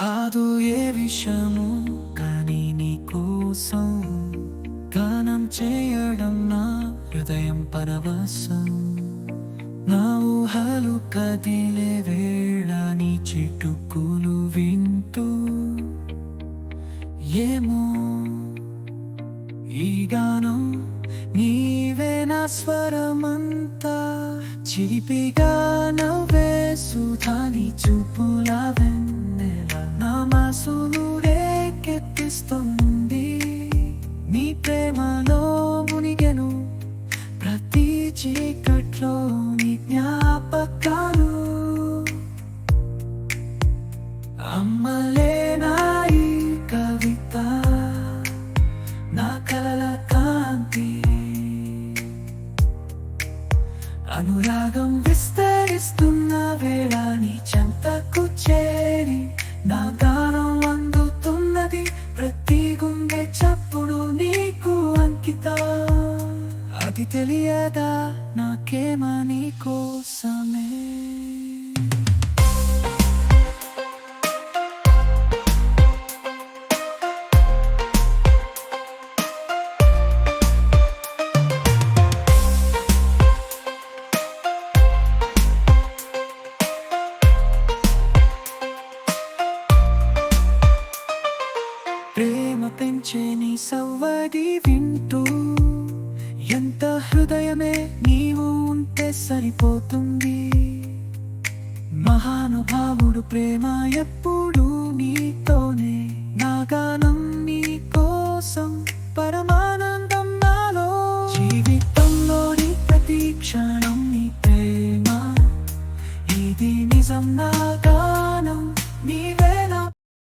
కాదు ఏ విషయము కానీ నీ కోసం గానం చేయడం నా హృదయం పరవశం. నా ఊహలు కదిలే వేళ నీ చిటుకులు వింటూ ఏమో ఈ గానం నీవే నా స్వరమంతా. చిలిపిగా నవ్వే మనసును రేకెత్తిస్తుంది నీ ప్రేమలో మునిగెను ప్రతి చీకట్లో నీ జ్ఞాపకాలు అమ్మలేనా కవిత నా కలల కాంతి అనురాగం విస్తరిస్తున్న అది తెలియదా నాకేమని కోసమే ప్రేమ పెంచే నీ సవ్వడి వింటూ ఎంత హృదయమే నీవు ఉంటే సరిపోతుంది. మహానుభావుడు ప్రేమ ఎప్పుడు నీతోనే. నా గానం నీ కోసం పరమానందం నాలో. జీవితంలోని ప్రతి క్షణం నీ ప్రేమ. ఇది నిజం నా గానం నీవే నా